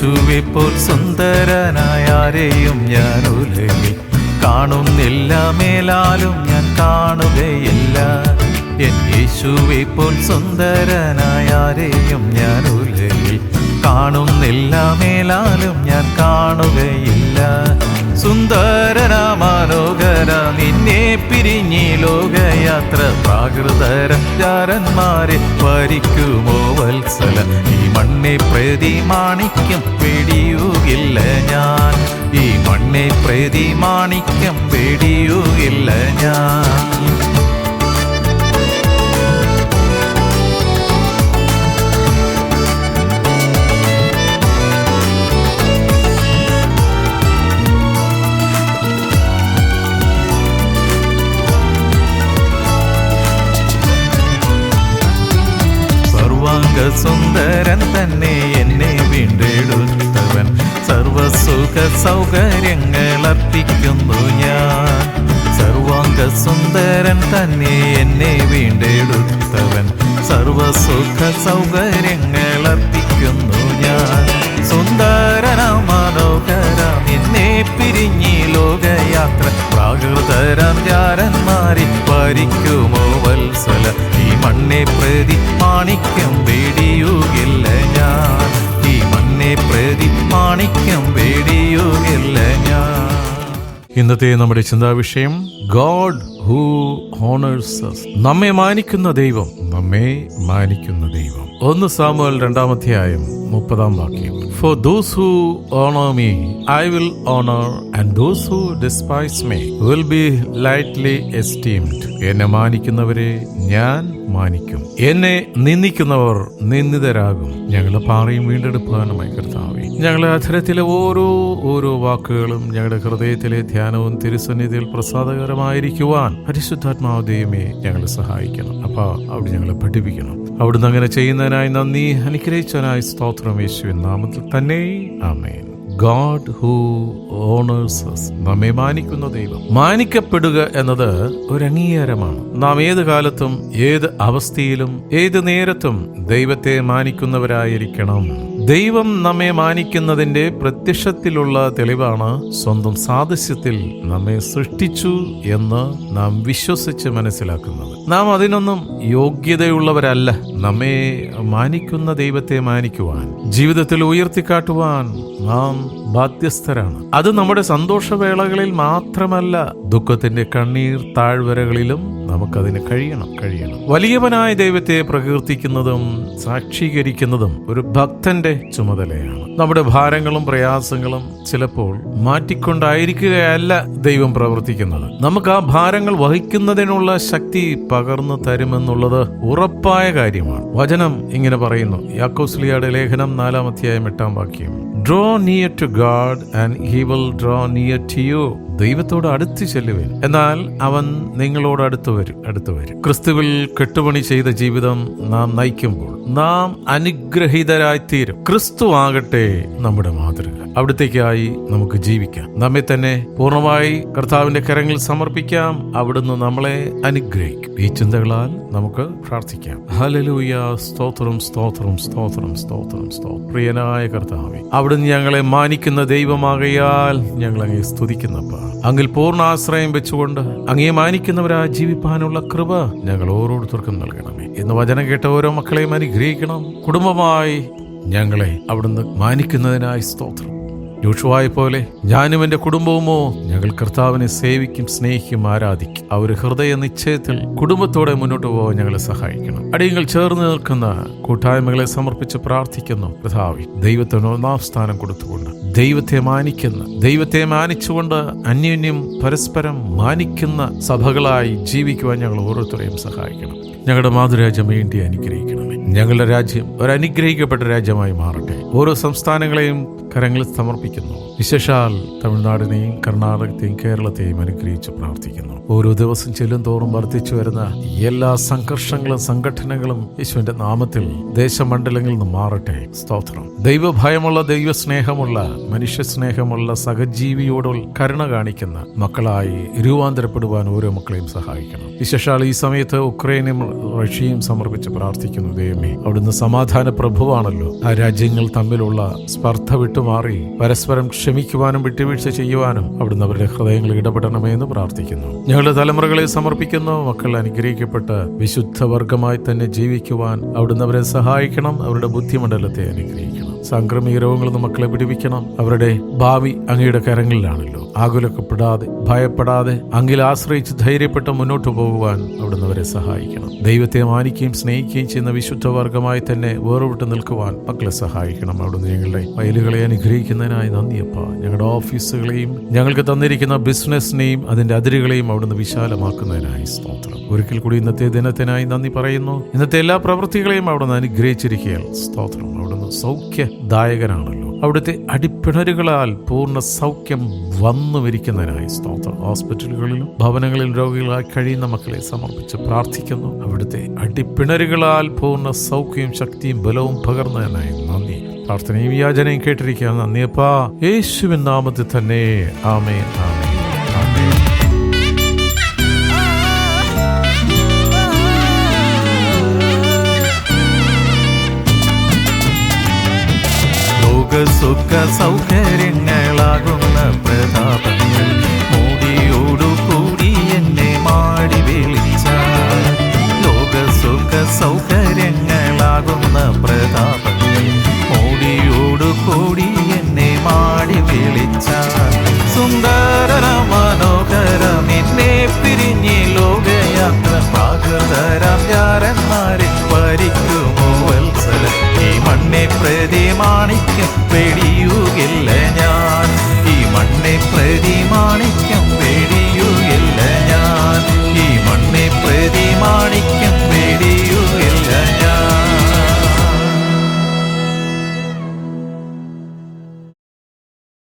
യേശുവെ സുന്ദരനായാരെയും ഞാൻ ഉലകിൽ കാണുന്നില്ല മേലാലും ഞാൻ കാണുകയില്ല. എൻ സുന്ദരനായാരെയും പോൽ സുന്ദരനായ ആരെയും ഞാൻ ഉലകിൽ നിന്നെ പിരിഞ്ഞി ലോകയാത്ര പ്രാകൃതര ചാരന്മാരെ ഭരിക്കുമോ വത്സല? ഈ മണ്ണെ പ്രതി മാണിക്യം പിടിയുകില്ല ഞാൻ. ഈ മണ്ണെ പ്രതി മാണിക്യം പിടിയുകില്ല ഞാൻ. സുന്ദരൻ തന്നെ എന്നെ വീണ്ടെടുത്തവൻ. സർവസുഖ സൗകര്യങ്ങൾ അർപ്പിക്കുന്നു ഞാൻ. സർവാംഗ സുന്ദരൻ തന്നെ എന്നെ വീണ്ടെടുത്തവൻ. സർവസുഖ സൗകര്യങ്ങൾ അർപ്പിക്കുന്നു ഞാൻ. സുന്ദരന പിരിഞ്ഞി ലോകയാത്ര. പ്രാകൃതരം ചാരന്മാരി പരിക്കുമോ വത്സല. ഈ മണ്ണെ പ്രതി മാണിക്യം പേടിയുകില്ല ഞാൻ. ഈ മണ്ണെ പ്രതി മാണിക്യം പേടിയുകില്ല ഞാൻ. ഇന്നത്തെ നമ്മുടെ ചിന്താവിഷയം ഗോഡ് ഹൂ ഹോണേഴ്സ് നമ്മെ മാനിക്കുന്ന ദൈവം. നമ്മെ മാനിക്കുന്ന ദൈവം. ഒന്ന് സാമുവൽ രണ്ടാമധ്യായം മുപ്പതാം വാക്യം. For those who honour me I will honour and those who despise me will be lightly esteemed എന്നെ മാനിക്കുന്നവരെ ഞാൻ മാനിക്കും. എന്നെ നിന്ദിക്കുന്നവർ നിന്ദിതരാകും. ഞങ്ങളുടെ പാറയും വീണ്ടെടുപ്പാനുമായി കർത്താവെ. ഞങ്ങളുടെ അധരത്തിലെ ഓരോ ഓരോ വാക്കുകളും ഞങ്ങളുടെ ഹൃദയത്തിലെ ധ്യാനവും തിരുസന്നിധിയിൽ പ്രസാദകരമായിരിക്കുവാൻ പരിശുദ്ധാത്മാവ് ദൈവമേ ഞങ്ങളെ സഹായിക്കണം. അപ്പൊ അവിടെ ഞങ്ങളെ പഠിപ്പിക്കണം. അവിടുന്ന് അങ്ങനെ ചെയ്യുന്നതിനായി നന്ദി. അനുഗ്രഹിച്ചതിനായി സ്തോത്രം യേശുവിൻ നാമത്തിൽ തന്നെ. ആമേൻ. ഗാഡ് ഹൂ ഓണേഴ്സ് നമ്മെ മാനിക്കുന്ന ദൈവം. മാനിക്കപ്പെടുക എന്നത് ഒരു അംഗീകാരമാണ്. നാം ഏത് കാലത്തും ഏത് അവസ്ഥയിലും ഏത് നേരത്തും ദൈവത്തെ മാനിക്കുന്നവരായിരിക്കണം. ദൈവം നമ്മെ മാനിക്കുന്നതിന്റെ പ്രത്യക്ഷത്തിലുള്ള തെളിവാണ് സ്വന്തം സാദൃശ്യത്തിൽ നമ്മെ സൃഷ്ടിച്ചു എന്ന് നാം വിശ്വസിച്ച് മനസ്സിലാക്കുന്നത്. നാം അതിനൊന്നും യോഗ്യതയുള്ളവരല്ല. നമ്മെ മാനിക്കുന്ന ദൈവത്തെ മാനിക്കുവാൻ ജീവിതത്തിൽ ഉയർത്തിക്കാട്ടുവാൻ നാം ബാധ്യസ്ഥരാണ്. അത് നമ്മുടെ സന്തോഷവേളകളിൽ മാത്രമല്ല ദുഃഖത്തിന്റെ കണ്ണീർ താഴ്വരകളിലും നമുക്കതിന് കഴിയണം കഴിയണം. വലിയവനായ ദൈവത്തെ പ്രകീർത്തിക്കുന്നതും സാക്ഷീകരിക്കുന്നതും ഒരു ഭക്തന്റെ ചുമതലയാണ്. നമ്മുടെ ഭാരങ്ങളും പ്രയാസങ്ങളും ചിലപ്പോൾ മാറ്റിക്കൊണ്ടായിരിക്കുകയല്ല ദൈവം പ്രവർത്തിക്കുന്നത്. നമുക്ക് ആ ഭാരങ്ങൾ വഹിക്കുന്നതിനുള്ള ശക്തി പകർന്നു തരുമെന്നുള്ളത് ഉറപ്പായ കാര്യമാണ്. വചനം ഇങ്ങനെ പറയുന്നു. യാക്കോസ്ലിയുടെ ലേഖനം നാലാം അധ്യായം എട്ടാം വാക്യം. Draw near to God and he will draw near to you ദൈവത്തോട് അടുത്ത് ചെല്ലുവിൻ. എന്നാൽ അവൻ നിങ്ങളോട് അടുത്ത് വരും അടുത്ത് വരും. ക്രിസ്തുവിൽ കെട്ടുപണി ചെയ്ത ജീവിതം നാം നയിക്കുമ്പോൾ നാം അനുഗ്രഹീതരായിത്തീരും. ക്രിസ്തു ആകട്ടെ നമ്മുടെ മാതൃക. അവിടത്തേക്കായി നമുക്ക് ജീവിക്കാം. നമ്മെ തന്നെ പൂർണമായി കർത്താവിന്റെ കരങ്ങളിൽ സമർപ്പിക്കാം. അവിടുന്ന് നമ്മളെ അനുഗ്രഹിക്കും. ഈ ചിന്തകളാൽ നമുക്ക് പ്രാർത്ഥിക്കാം. ഹലലൂയ സ്തോത്രം സ്തോത്രം സ്തോത്രം സ്തോത്രം സ്തോത്രം. പ്രിയനായ കർത്താവെ അവിടുന്ന് ഞങ്ങളെ മാനിക്കുന്ന ദൈവമാകയാൽ ഞങ്ങൾ അങ്ങേ സ്തുതിക്കുന്നപ്പ. അങ്ങിൽ പൂർണ ആശ്രയം വെച്ചുകൊണ്ട് അങ്ങേ മാനിക്കുന്നവരാ ജീവിപ്പാനുള്ള കൃപ ഞങ്ങൾ ഓരോരുത്തർക്കും നൽകണമേ. എന്ന് വചനം കേട്ട ഓരോ മക്കളെയും അനുഗ്രഹിക്കണം. കുടുംബമായി ഞങ്ങളെ അവിടുന്ന് മാനിക്കുന്നതിനായി സ്തോത്രം. യോഷുവായ പോലെ ഞാനും എന്റെ കുടുംബവുമോ ഞങ്ങൾ കർത്താവിനെ സേവിക്കും സ്നേഹിക്കും ആരാധിക്കും. ആ ഒരു ഹൃദയ നിശ്ചയത്തിൽ കുടുംബത്തോടെ മുന്നോട്ട് പോകാൻ ഞങ്ങളെ സഹായിക്കണം. അടിയങ്ങൾ ചേർന്ന് നിൽക്കുന്ന കൂട്ടായ്മകളെ സമർപ്പിച്ച് പ്രാർത്ഥിക്കുന്നു. കർത്താവി ദൈവത്തിന് ഒന്നാം സ്ഥാനം കൊടുത്തുകൊണ്ട് ദൈവത്തെ മാനിക്കുന്ന ദൈവത്തെ മാനിച്ചുകൊണ്ട് അന്യോന്യം പരസ്പരം മാനിക്കുന്ന സഭകളായി ജീവിക്കുവാൻ ഞങ്ങൾ ഓരോരുത്തരെയും സഹായിക്കണം. ഞങ്ങളുടെ മാതൃരാജ്യം വേണ്ടി അനുഗ്രഹിക്കണമേ. ഞങ്ങളുടെ രാജ്യം ഒരു അനുഗ്രഹിക്കപ്പെട്ട രാജ്യമായി മാറട്ടെ. ഓരോ സംസ്ഥാനങ്ങളെയും കരങ്ങളിൽ സമർപ്പിക്കുന്നു. വിശേഷാൽ തമിഴ്നാടിനെയും കർണാടകത്തെയും കേരളത്തെയും അനുഗ്രഹിച്ച് പ്രാർത്ഥിക്കുന്നു. ഓരോ ദിവസം ചെല്ലും തോറും വർദ്ധിച്ചു വരുന്ന എല്ലാ സംഘർഷങ്ങളും സംഘടനകളും യേശുവിന്റെ നാമത്തിൽ ദേശമണ്ഡലങ്ങളിൽ നിന്ന് മാറട്ടെ. സ്തോത്രം. ദൈവഭയമുള്ള ദൈവസ്നേഹമുള്ള മനുഷ്യ സ്നേഹമുള്ള സഹജീവിയോടുള്ള കരുണ കാണിക്കുന്ന മക്കളായി രൂപാന്തരപ്പെടുവാൻ ഓരോ മക്കളെയും സഹായിക്കണം. വിശേഷാൽ ഈ സമയത്ത് ഉക്രൈനും റഷ്യയും സമർപ്പിച്ച് പ്രാർത്ഥിക്കുന്നു ദൈവമേ. അവിടുന്ന് സമാധാന പ്രഭുവാണല്ലോ. ആ രാജ്യങ്ങൾ തമ്മിലുള്ള സ്പർദ്ധ വിട്ടുമാറി പരസ്പരം ക്ഷമിക്കുവാനും വിട്ടുവീഴ്ച ചെയ്യുവാനും അവിടുന്ന് അവരുടെ ഹൃദയങ്ങൾ ഇടപെടണമേ എന്ന് പ്രാർത്ഥിക്കുന്നു. ഞങ്ങളുടെ തലമുറകളെ സമർപ്പിക്കുന്നു. മക്കൾ അനുഗ്രഹിക്കപ്പെട്ട് വിശുദ്ധ വർഗമായി തന്നെ ജീവിക്കുവാൻ അവിടുന്ന് അവരെ സഹായിക്കണം. അവരുടെ ബുദ്ധിമണ്ഡലത്തെ അനുഗ്രഹിക്കണം. സാംക്രമിക രോഗങ്ങളിൽ നിന്ന് മക്കളെ പിടിപ്പിക്കണം. അവരുടെ ഭാവി അങ്ങയുടെ കരങ്ങളിലാണല്ലോ. ആകുലക്കപ്പെടാതെ ഭയപ്പെടാതെ അങ്കിൽ ആശ്രയിച്ച് ധൈര്യപ്പെട്ട് മുന്നോട്ട് പോകുവാൻ അവിടുന്ന് അവരെ സഹായിക്കണം. ദൈവത്തെ മാനിക്കുകയും സ്നേഹിക്കുകയും ചെയ്യുന്ന വിശുദ്ധ വർഗമായി തന്നെ വേറുവിട്ട് നിൽക്കുവാൻ മക്കളെ സഹായിക്കണം. അവിടുന്ന് ഞങ്ങളുടെ വയലുകളെ അനുഗ്രഹിക്കുന്നതിനായി നന്ദിയപ്പ ഞങ്ങളുടെ ഓഫീസുകളെയും ഞങ്ങൾക്ക് തന്നിരിക്കുന്ന ബിസിനസ്സിനെയും അതിന്റെ അതിരുകളെയും അവിടുന്ന് വിശാലമാക്കുന്നതിനായി സ്തോത്രം. ഒരിക്കൽ കൂടി ഇന്നത്തെ ദിനത്തിനായി നന്ദി പറയുന്നു. ഇന്നത്തെ എല്ലാ പ്രവൃത്തികളെയും അവിടുന്ന് അനുഗ്രഹിച്ചിരിക്കുകയാൽ സ്തോത്രം. അവിടുന്ന് സൗഖ്യദായകനാണല്ലോ. അവിടുത്തെ അടിപ്പിണരുകളാൽ പൂർണ സൗഖ്യം വന്നു വരിക്കുന്നതിനായി സ്തോത്രം. ഹോസ്പിറ്റലുകളിലും ഭവനങ്ങളിലും രോഗികളായി കഴിയുന്ന മക്കളെ സമർപ്പിച്ച് പ്രാർത്ഥിക്കുന്നു. അവിടുത്തെ അടിപ്പിണരുകളാൽ പൂർണ സൗഖ്യവും ശക്തിയും ബലവും പകർന്നതിനായി നന്ദി. പ്രാർത്ഥനയും യാചനയും കേട്ടിരിക്കുക നന്ദിയപ്പാ യേശുവിൻ നാമത്തിൽ തന്നെ. ആമേ ആമേ ആമേ ഭോഗ സുഖ സൗകര്യങ്ങളാകുന്ന പ്രതാപങ്ങൾ. മോടിയോടു കൂടി എന്നെ മാടി വിളിച്ച ലോക സുഖ സൗകര്യങ്ങളാകുന്ന പ്രതാപങ്ങൾ. മോടിയോടു കൂടി എന്നെ മാടി വിളിച്ച സുന്ദര മനോഹരം എന്നെ പിരിഞ്ഞ് ലോകയാത്ര പ്രാകൃതരം യാരന്മാരെ ഭരിക്കുമോ വത്സരം ഈ മണ്ണെ പ്രതിമാണി പേടിയുകില്ല